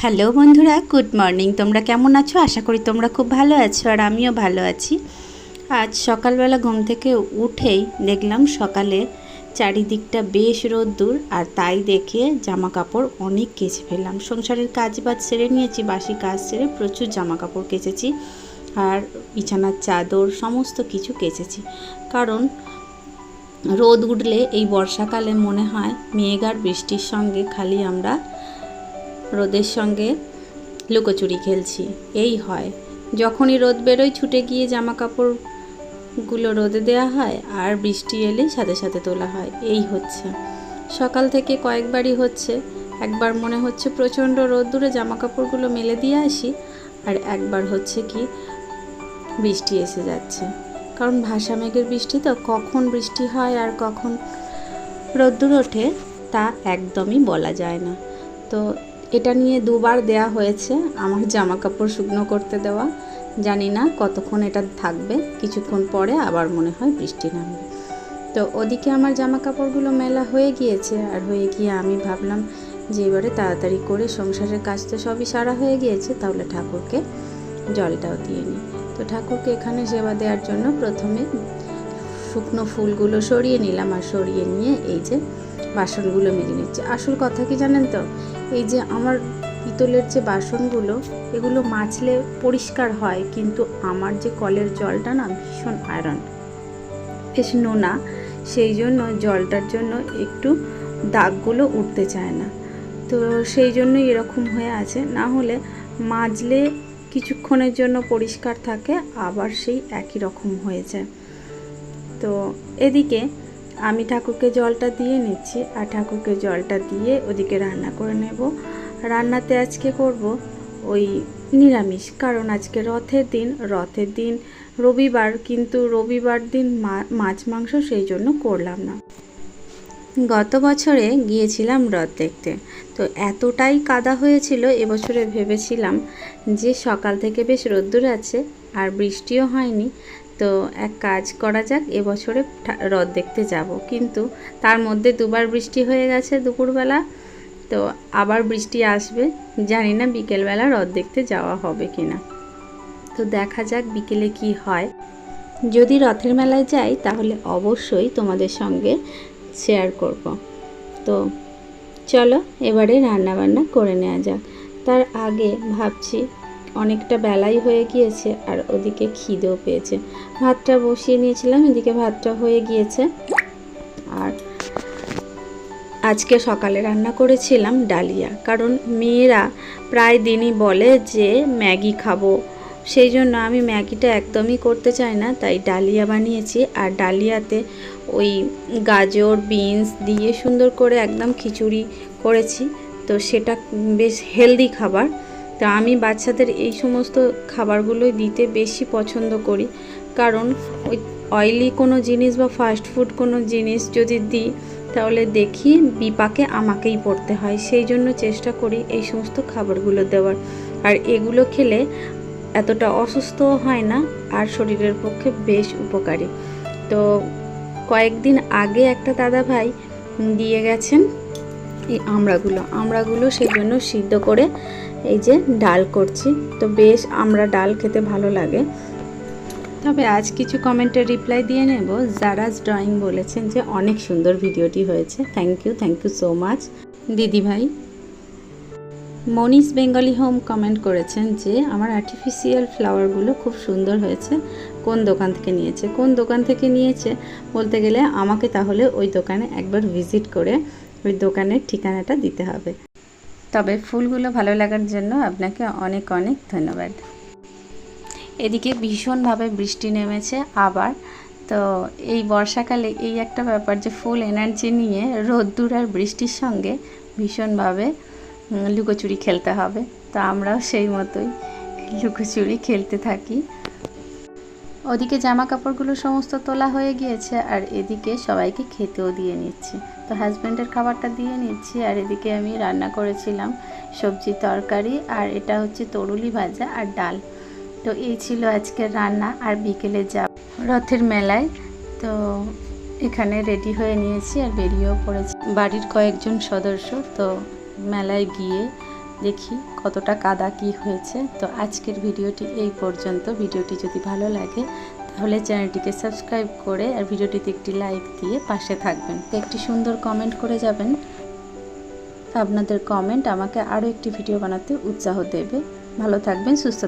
Hello বন্ধুরা, good morning. তোমরা কেমন আছো? আশা করি তোমরা খুব ভালো আছো আর আমিও ভালো আছি। আজ সকালবেলা ঘুম থেকে উঠেই দেখলাম সকালে চারিদিকটা বেশ রোদ্দুর আর তাই দেখে জামা কাপড় অনেক কেচে ফেললাম। সংসারের কাজ বাজ সেরে নিয়েছি, বাসি কাজ সেরে প্রচুর জামা কাপড় কেচেছি আর বিছানার চাদর সমস্ত কিছু কেচেছি। কারণ রোদ উঠলে এই বর্ষাকালে মনে হয় মেঘ আর বৃষ্টির সঙ্গে খালি আমরা রোদের সঙ্গে লুকোচুরি খেলছি। এই হয়। যখনই রোদ বেরোয় ছুটে গিয়ে জামা কাপড়গুলো রোদে দেওয়া হয় আর বৃষ্টি এলেই সাথে সাথে তোলা হয়। এই হচ্ছে। সকাল থেকে কয়েকবারই হচ্ছে। একবার মনে হচ্ছে প্রচণ্ড রোদ্দুরে জামা কাপড়গুলো মেলে দিয়ে আসি আর একবার হচ্ছে কি বৃষ্টি এসে যাচ্ছে। কারণ ভাষা মেঘের বৃষ্টি তো, কখন বৃষ্টি হয় আর কখন রোদ্দুর ওঠে তা একদমই বলা যায় না। তো এটা নিয়ে দুবার দেয়া হয়েছে আমার জামা কাপড় শুকনো করতে দেওয়া। জানি না কতক্ষণ এটা থাকবে, কিছুক্ষণ পরে আবার মনে হয় বৃষ্টি নামবে। তো ওদিকে আমার জামা কাপড়গুলো মেলা হয়ে গিয়েছে আর হয়ে গিয়ে আমি ভাবলাম যে এবারে তাড়াতাড়ি করে সংসারের কাজ তো সবই সারা হয়ে গিয়েছে, তাহলে ঠাকুরকে জলটাও দিয়ে নিই। তো ঠাকুরকে এখানে সেবা দেওয়ার জন্য প্রথমে শুকনো ফুলগুলো সরিয়ে নিলাম আর সরিয়ে নিয়ে এই যে বাসনগুলো মেজে নিচ্ছে। আসল কথা কি জানেন তো? এই যে আমার পিতলের যে বাসনগুলো, এগুলো মাজলে পরিষ্কার হয়, কিন্তু আমার যে কলের জলটা না ভীষণ আয়রন। বেশ নোনা, সেই জন্য জলটার জন্য একটু দাগগুলো উঠতে চায় না। তো সেই জন্যই এরকম হয়ে আছে। না হলে মাজলে কিছুক্ষণের জন্য পরিষ্কার থাকে, আবার সেই একই রকম হয়ে যায়। তো এদিকে আমি ঠাকুরকে জলটা দিয়ে নিচ্ছি আর ঠাকুরকে জলটা দিয়ে ওদিকে রান্না করে নেব। রান্নাতে আজকে করব ওই নিরামিষ, কারণ আজকে রথের দিন। রথের দিন রবিবার, কিন্তু রবিবার দিন মাছ, মাংস সেই জন্য করলাম না। গত বছরে গিয়েছিলাম রথ দেখতে। তো এতটাই কাদা হয়েছিল এবছরে ভেবেছিলাম যে সকাল থেকে বেশ রোদ্দুর আছে আর বৃষ্টিও হয়নি। তো এক কাজ করা যাক, এবছরে রথ দেখতে যাব। কিন্তু তার মধ্যে দুবার বৃষ্টি হয়ে গেছে দুপুরবেলা, তো আবার বৃষ্টি আসবে। জানি না বিকেলবেলা রথ দেখতে যাওয়া হবে কি না তো দেখা যাক বিকেলে কি হয়। যদি রথের মেলায় যাই, তাহলে অবশ্যই তোমাদের সঙ্গে শেয়ার করব। তো চলো, এবারে রান্না বান্না করে নেওয়া যাক। তার আগে ভাবছি অনেকটা বেলাই হয়ে গিয়েছে আর ওদিকে খিদেও পেয়েছে। ভাতটা বসিয়ে নিয়েছিলাম, এদিকে ভাতটা হয়ে গিয়েছে। আর আজকে সকালে রান্না করেছিলাম ডালিয়া, কারণ মেয়েরা প্রায় দিনই বলে যে ম্যাগি খাব। সেই জন্য আমি ম্যাগিটা একদমই করতে চাই না, তাই ডালিয়া বানিয়েছি। আর ডালিয়াতে ওই গাজর, বিনস দিয়ে সুন্দর করে একদম খিচুড়ি করেছি। তো সেটা বেশ হেলদি খাবার। তা আমি বাচ্চাদের এই সমস্ত খাবারগুলোই দিতে বেশি পছন্দ করি। কারণ ওই অয়েলি কোনো জিনিস বা ফাস্ট ফুড কোনো জিনিস যদি দিই, তাহলে দেখি বিপাকে আমাকেই পড়তে হয়। সেই জন্য চেষ্টা করি এই সমস্ত খাবারগুলো দেওয়ার। আর এগুলো খেলে এতটা অসুস্থও হয় না আর শরীরের পক্ষে বেশ উপকারী। তো কয়েকদিন আগে একটা দাদা ভাই দিয়ে গেছেন এই আমড়াগুলো। আমড়াগুলো সেই জন্য সিদ্ধ করে এই যে ডাল করছি। তো বেশ আমরা ডাল খেতে ভালো লাগে। তবে আজ কিছু কমেন্টের রিপ্লাই দিয়ে নেব। জারাজ ড্রয়িং বলেছেন যে অনেক সুন্দর ভিডিওটি হয়েছে। Thank you thank you so much দিদি ভাই। মনীষ বেঙ্গলি হোম কমেন্ট করেছেন যে, আমার আর্টিফিশিয়াল ফ্লাওয়ারগুলো খুব সুন্দর হয়েছে। কোন দোকান থেকে নিয়েছে? কোন দোকান থেকে নিয়েছে? বলতে গেলে আমাকে তাহলে ওই দোকানে একবার ভিজিট করে ওই দোকানের ঠিকানাটা দিতে হবে। তবে ফুলগুলো ভালো লাগার জন্য আপনাকে অনেক অনেক ধন্যবাদ। এদিকে ভীষণভাবে বৃষ্টি নেমেছে আবার। তো এই বর্ষাকালে এই একটা ব্যাপার যে ফুল এনার্জি নিয়ে রোদ্দুর আর বৃষ্টির সঙ্গে ভীষণভাবে লুকোচুরি খেলতে হবে। তো আমরাও সেই মতোই লুকোচুরি খেলতে থাকি। ওদিকে জামা কাপড়গুলো সমস্ত তোলা হয়ে গিয়েছে আর এদিকে সবাইকে খেতেও দিয়ে নিচ্ছি। তো হাজব্যান্ডের খাবারটা দিয়ে নিচ্ছি আর এদিকে আমি রান্না করেছিলাম সবজি তরকারি আর এটা হচ্ছে তরুলি ভাজা আর ডাল। তো এই ছিল আজকের রান্না আর বিকেলে যা রথের মেলায়। তো এখানে রেডি হয়ে নিয়েছি আর বেরিয়েও পড়েছি। বাড়ির কয়েকজন সদস্য তো মেলায় গিয়ে দেখি কতটা কাদা কি হয়েছে। তো আজকের ভিডিওটি এই পর্যন্ত। ভিডিওটি যদি ভালো লাগে, তাহলে চ্যানেলটিকে সাবস্ক্রাইব করে আর ভিডিওটিতে একটি লাইক দিয়ে পাশে থাকবেন। একটি সুন্দর কমেন্ট করে যাবেন। আপনাদের কমেন্ট আমাকে আরও একটি ভিডিও বানাতে উৎসাহ দেবে। ভালো থাকবেন, সুস্থ